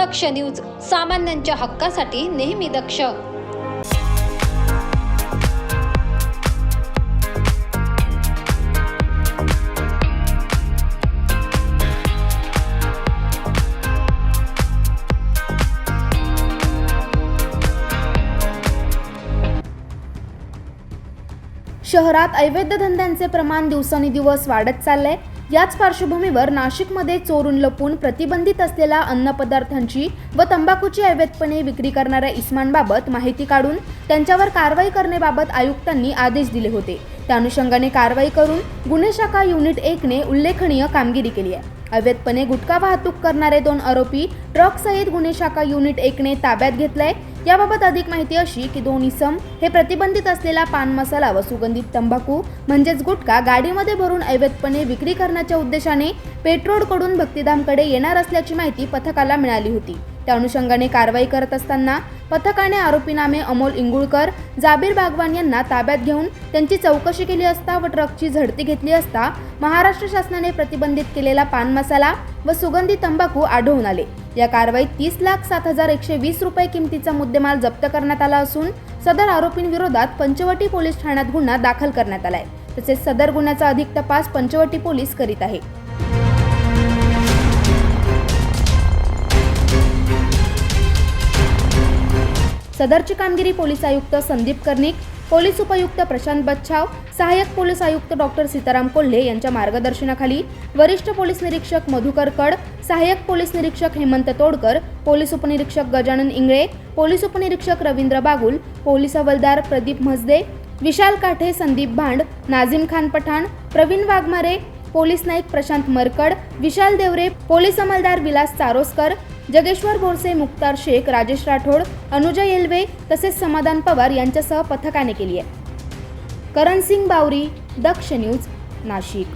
दक्ष news सामान्यांच्या हक्कासाठी नेहमी दक्ष. शहरात अवैध धंद्यांचे प्रमाण दिवसानुदिवस वाढत चाललंय. याच पार्श्वभूमीवर नाशिकमध्ये चोरून लपून प्रतिबंधित असलेल्या अन्नपदार्थांची व तंबाखूची अवैधपणे विक्री करणाऱ्या इस्मांबाबत माहिती काढून त्यांच्यावर कारवाई करण्याबाबत आयुक्तांनी आदेश दिले होते. त्या अनुषंगाने कारवाई करून गुन्हे शाखा युनिट एकने उल्लेखनीय कामगिरी केली आहे. अवैधपणे गुटखा वाहतूक करणारे दोन आरोपी ट्रकसहित गुन्हे शाखा युनिट एकने ताब्यात घेतलाय. याबाबत अधिक माहिती अशी की दोन इसम हे प्रतिबंधित असलेला पान मसाला व सुगंधित तंबाखू म्हणजेच गुटखा गाडीमध्ये भरून अवैधपणे विक्री करण्याच्या उद्देशाने पेट्रोलकडून भक्तिधामकडे येणार असल्याची माहिती पथकाला मिळाली होती. त्या अनुषंगाने कारवाई करत असताना पथकाने आरोपीनामे अमोल इंगुळकर जाबीर बागवान यांना ताब्यात घेऊन त्यांची चौकशी केली असता व ट्रकची झडती घेतली असता महाराष्ट्र शासनाने प्रतिबंधित केलेला पान मसाला व सुगंधी तंबाखू आढळून आले. या कारवाईत तीस लाख सात हजार एकशे वीस रुपये किमतीचा मुद्देमाल जप्त करण्यात आला असून सदर आरोपींविरोधात पंचवटी पोलीस ठाण्यात गुन्हा दाखल करण्यात आलाय. तसेच सदर गुन्ह्याचा अधिक तपास पंचवटी पोलीस करीत आहे. सदरची कामगिरी पोलीस आयुक्त संदीप कर्णिक पोलीस उपायुक्त प्रशांत बच्छाव सहाय्यक पोलीस आयुक्त डॉक्टर सीताराम कोल्हे यांच्या मार्गदर्शनाखाली वरिष्ठ पोलीस निरीक्षक मधुकर कड सहाय्यक पोलीस निरीक्षक हेमंत तोडकर पोलीस उपनिरीक्षक गजानन इंगळे पोलीस उपनिरीक्षक रवींद्र बागुल पोलीस हवलदार प्रदीप म्हसदे विशाल काठे संदीप भांड नाझीम खान पठाण प्रवीण वाघमारे पोलीस नाईक प्रशांत मरकड विशाल देवरे पोलीस अंमलदार विलास चारोस्कर जगेश्वर बोरसे मुक्तार शेख राजेश राठोड अनुजा येलवे तसेच समाधान पवार यांच्यासह पथकाने केली आहे. करण सिंग बावरी दक्ष न्यूज नाशिक.